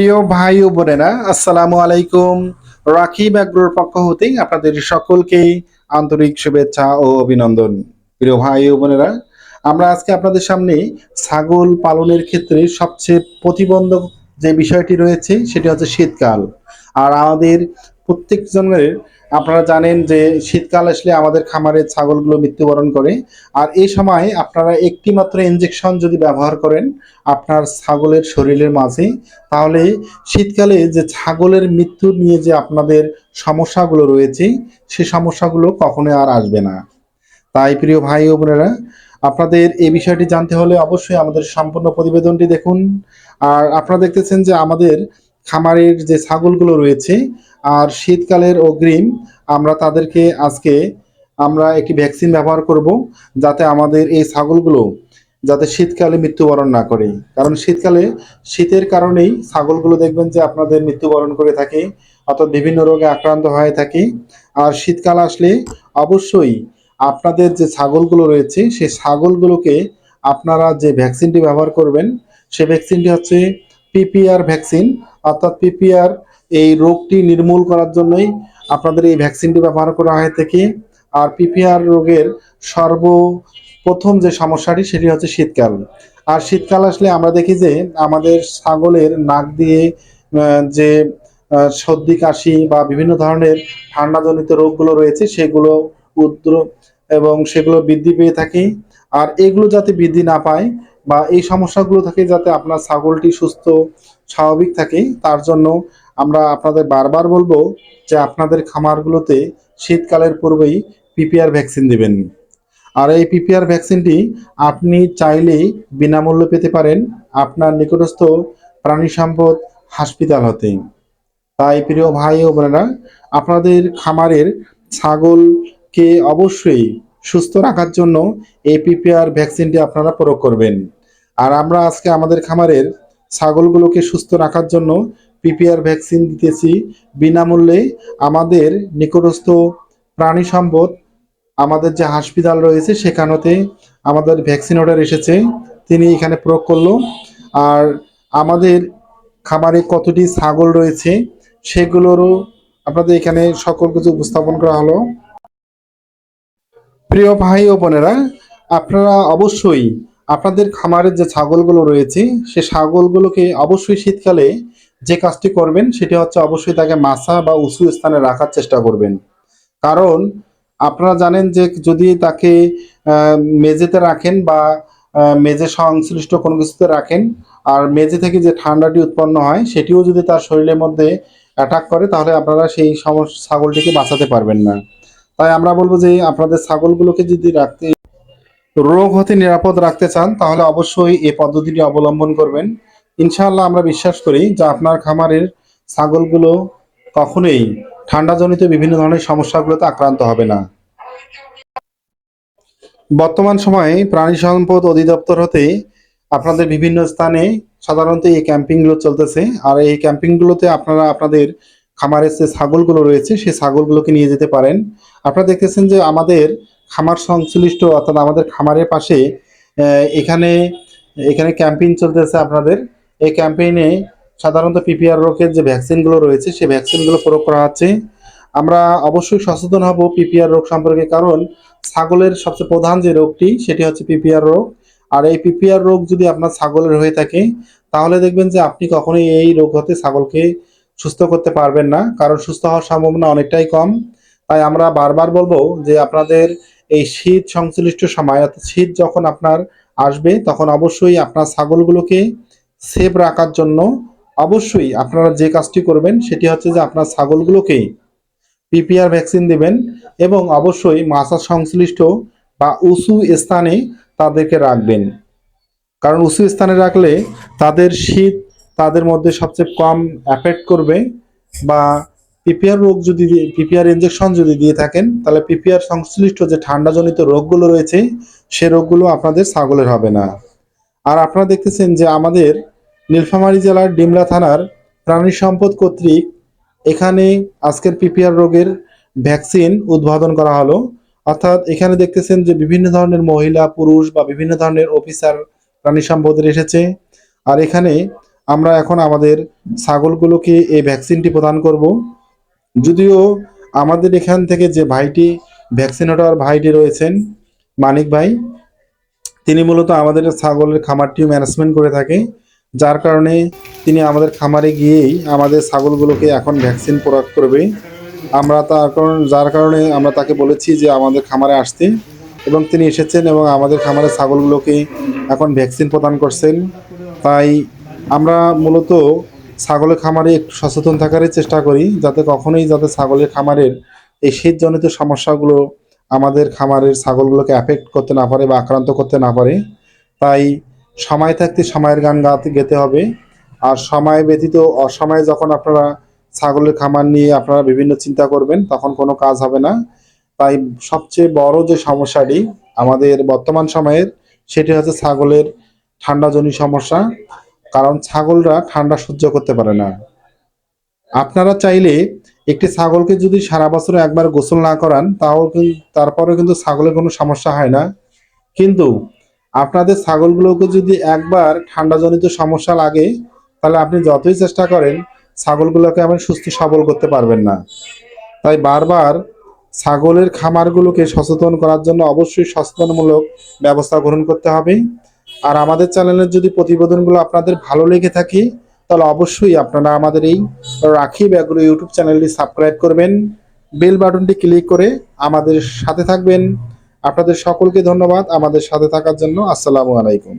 প্রিয় ভাই ও বোনেরা, আসসালামু আলাইকুম। রাকিব আগ্রোর পক্ষ হতে আপনাদের সকলকে আন্তরিক শুভেচ্ছা ও অভিনন্দন। প্রিয় ভাই ও বোনেরা, আমরা আজকে আপনাদের সামনে ছাগল পালনের ক্ষেত্রে সবচেয়ে প্রতিবন্ধক যে বিষয়টি রয়েছে, সেটি হচ্ছে শীতকাল। আর আমাদের প্রত্যেক জনের আপনারা জানেন যে শীতকাল আসলে আমাদের খামারের ছাগলগুলো মৃত্যুবরণ করে। আর এই সময় আপনারা একটি মাত্র ইনজেকশন যদি ব্যবহার করেন আপনার ছাগলের শরীরের মাঝে, তাহলে শীতকালে যে ছাগলের মৃত্যু নিয়ে যে আপনাদের সমস্যাগুলো রয়েছে, সে সমস্যাগুলো কখনোই আর আসবে না। তাই প্রিয় ভাই ও বোনেরা, আপনাদের এই বিষয়টি জানতে হলে অবশ্যই আমাদের সম্পূর্ণ প্রতিবেদনটি দেখুন। আর আপনারা দেখতেছেন যে আমাদের খামারের যে ছাগলগুলো রয়েছে আর শীতকালের অগ্রিম আমরা তাদেরকে আজকে আমরা একটি ভ্যাকসিন ব্যবহার করব যাতে আমাদের এই ছাগলগুলো যাতে শীতকালে মৃত্যুবরণ না করে। কারণ শীতকালে শীতের কারণেই ছাগলগুলো দেখবেন যে আপনাদের মৃত্যুবরণ করে থাকে, অর্থাৎ বিভিন্ন রোগে আক্রান্ত হয়ে থাকে। আর শীতকাল আসলে অবশ্যই আপনাদের যে ছাগলগুলো রয়েছে সেই ছাগলগুলোকে আপনারা যে ভ্যাকসিনটি ব্যবহার করবেন, সে ভ্যাকসিনটি হচ্ছে পিপিআর ভ্যাকসিন অর্থাৎ পিপিআর এই রোগটি নির্মূল করার জন্যই আপনাদের এই ভ্যাকসিনটি ব্যবহার করা হয়ে থাকে। আর পিপিআর রোগের সর্ব প্রথম যে সমস্যাটি, সেটি হচ্ছে শীতকাল। আর শীতকাল আসলে আমরা দেখি যে আমাদের ছাগলের নাক দিয়ে যে সর্দি, কাশি বা বিভিন্ন ধরনের ঠান্ডাজনিত রোগগুলো রয়েছে, সেগুলো উদ্র এবং সেগুলো বৃদ্ধি পেয়ে থাকে। আর এগুলো যাতে বৃদ্ধি না পায় বা এই সমস্যাগুলো থেকে যাতে আপনার ছাগলটি সুস্থ, স্বাভাবিক থাকে, তার জন্য আমরা আপনাদের বারবার বলব যে আপনাদের খামারগুলোতে শীতকালের পূর্বেই পিপিআর ভ্যাকসিন দিবেন। আর এই পিপিআর ভ্যাকসিনটি আপনি চাইলেই বিনামূল্যে পেতে পারেন আপনার নিকটস্থ প্রাণী সম্পদ হাসপাতাল হতে। তাই প্রিয় ভাই ও বোনেরা, আপনাদের খামারের ছাগলকে অবশ্যই সুস্থ রাখার জন্য এই পিপিআর ভ্যাকসিনটি আপনারা প্রয়োগ করবেন। আর আমরা আজকে আমাদের খামারের ছাগলগুলোকে সুস্থ রাখার জন্য পিপিআর ভ্যাকসিন দিতেছি। বিনামূল্যে আমাদের নিকটস্থ প্রাণী সম্পদ, আমাদের যে হাসপাতাল রয়েছে সেখানেতে আমাদের ভ্যাকসিন অর্ডার এসেছে, তিনি এখানে প্রয়োগ করল। আর আমাদের খামারে কতটি ছাগল রয়েছে সেগুলোরও আপনাদের এখানে সকল কিছু উপস্থাপন করা হলো। প্রিয় ভাই ও বোনেরা, আপনারা অবশ্যই আপনাদের খামারের যে ছাগলগুলো রয়েছে, সে ছাগলগুলোকে অবশ্যই শীতকালে যে কাজটি করবেন, সেটি হচ্ছে অবশ্যই তাকে মাছা বা উঁচু স্থানে রাখার চেষ্টা করবেন। কারণ আপনারা জানেন যে যদি তাকে মেঝেতে রাখেন বা মেঝে সংশ্লিষ্ট কোনো কিছুতে রাখেন, আর মেঝে থেকে যে ঠান্ডাটি উৎপন্ন হয়, সেটিও যদি তার শরীরের মধ্যে অ্যাটাক করে, তাহলে আপনারা সেই সমস্যা ছাগলটিকে বাঁচাতে পারবেন না। তাই আমরা বলব যে আপনাদের ছাগলগুলোকে যদি রাখতে রোগ হতে নিরাপদ রাখতে চান, তাহলে অবশ্যই এই পদ্ধতিটি অবলম্বন করবেন। ইনশাআল্লাহ আমরা বিশ্বাস করি যে আপনার খামারের ছাগলগুলো কখনোই ঠান্ডাজনিত বিভিন্ন ধরনের সমস্যাগুলোতে আক্রান্ত হবে না। বর্তমান সময়ে প্রাণী সম্পদ অধিদপ্তর হতে আপনাদের বিভিন্ন স্থানে সাধারণত এই ক্যাম্পিংগুলো চলতেছে। আর এই ক্যাম্পিংগুলোতে আপনারা আপনাদের খামারের যে ছাগলগুলো রয়েছে, সেই ছাগলগুলোকে নিয়ে যেতে পারেন। আপনারা দেখতেছেন যে আমাদের খামার সংশ্লিষ্ট অর্থাৎ আমাদের খামারের পাশে এখানে এখানে ক্যাম্পেইন চলতেছে আপনাদের। এই ক্যাম্পেইনে সাধারণত পিপিআর রোগের যে ভ্যাকসিনগুলো রয়েছে, সেই ভ্যাকসিনগুলো প্রয়োগ করা হচ্ছে। আমরা অবশ্যই সচেতন হব পিপিআর রোগ সম্পর্কে, কারণ ছাগলের সবচেয়ে প্রধান যে রোগটি, সেটি হচ্ছে পিপিআর রোগ। আর এই পিপিআর রোগ যদি আপনার ছাগলের হয়ে থাকে, তাহলে দেখবেন যে আপনি কখনোই এই রোগ হতে ছাগলকে সুস্থ করতে পারবেন না, কারণ সুস্থ হওয়ার সম্ভাবনা অনেকটাই কম। তাই আমরা বারবার বলব যে আপনাদের এই শীত সংশ্লিষ্ট সময়, অর্থাৎ শীত যখন আপনার আসবে, তখন অবশ্যই আপনার ছাগলগুলোকে সেভ রাখার জন্য অবশ্যই আপনারা যে কাজটি করবেন, সেটি হচ্ছে যে আপনার ছাগলগুলোকে পিপিআর ভ্যাকসিন দেবেন এবং অবশ্যই মাছা সংশ্লিষ্ট বা উঁচু স্থানে তাদেরকে রাখবেন। কারণ উঁচু স্থানে রাখলে তাদের শীত তাদের মধ্যে সবচেয়ে কম অ্যাফেক্ট করবে বা পিপিআর রোগ যদি পিপিআর ইনজেকশন যদি দিয়ে থাকেন, তাহলে পিপিআর সংশ্লিষ্ট যে ঠান্ডাজনিত রোগগুলো রয়েছে, সে রোগগুলো আপনাদের ছাগলের হবে না। আর আপনারা দেখতেছেন যে আমাদের নীলফামারী জেলার ডিমলা থানার প্রাণী সম্পদ কর্তৃক এখানে আজকের পিপিআর রোগের ভ্যাকসিন উদ্বোধন করা হলো। অর্থাৎ এখানে দেখতেছেন যে বিভিন্ন ধরনের মহিলা, পুরুষ বা বিভিন্ন ধরনের অফিসার প্রাণী সম্পদের এসেছে। আর এখানে আমরা এখন আমাদের ছাগলগুলোকে এই ভ্যাকসিনটি প্রদান করব। যদিও আমাদের এখান থেকে যে ভাইটি ভ্যাকসিনেটর ভাইটি রয়েছেন, মানিক ভাই, তিনি মূলত আমাদের ছাগলের খামারটিও ম্যানেজমেন্ট করে থাকে। যার কারণে তিনি আমাদের খামারে গিয়েই আমাদের ছাগলগুলোকে এখন ভ্যাকসিন প্রয়োগ করবে। আমরা তার কারণ, যার কারণে আমরা তাকে বলেছি যে আমাদের খামারে আসতে। এবং তিনি এসেছেন এবং আমাদের খামারের ছাগলগুলোকে এখন ভ্যাকসিন প্রদান করছেন। তাই আমরা মূলত ছাগলের খামারে একটু সচেতন থাকারই চেষ্টা করি, যাতে কখনোই যাতে ছাগলের খামারের এই শীতজনিত সমস্যাগুলো আমাদের খামারের ছাগলগুলোকে অ্যাফেক্ট করতে না পারে বা আক্রান্ত করতে না পারে। তাই সময় থাকতে সময়ের গান গাতে, গেতে হবে। আর সময় ব্যতীত অসময়ে যখন আপনারা ছাগলের খামার নিয়ে আপনারা বিভিন্ন চিন্তা করবেন, তখন কোনো কাজ হবে না। তাই সবচেয়ে বড় যে সমস্যাটি আমাদের বর্তমান সময়ের, সেটি হচ্ছে ছাগলের ঠান্ডাজনিত সমস্যা। কারণ ছাগলরা ঠান্ডা সহ্য করতে পারে না। আপনারা চাইলে একটি ছাগলকে যদি সারা বছর একবার গোসল না করান তাও কিন্তু তারপরে কিন্তু ছাগলের কোনো সমস্যা হয় না। কিন্তু আপনাদের ছাগলগুলোকে যদি একবার ঠান্ডাজনিত সমস্যা লাগে, তাহলে আপনি যতই চেষ্টা করেন, ছাগলগুলোকে আপনি সুস্থ সবল করতে পারবেন না। তাই বারবার ছাগলের খামারগুলোকে সচেতন করার জন্য অবশ্যই সচেতনমূলক ব্যবস্থা গ্রহণ করতে হবে। আর আমাদের চ্যানেলের যদি প্রতিবেদনগুলো আপনাদের ভালো লেগে থাকে, তাহলে অবশ্যই আপনারা আমাদের এই রাখি ব্যাগুলো ইউটিউব চ্যানেলটি সাবস্ক্রাইব করবেন, বেল বাটনটি ক্লিক করে আমাদের সাথে থাকবেন। আপনাদের সকলকে ধন্যবাদ আমাদের সাথে থাকার জন্য। আসসালামু আলাইকুম।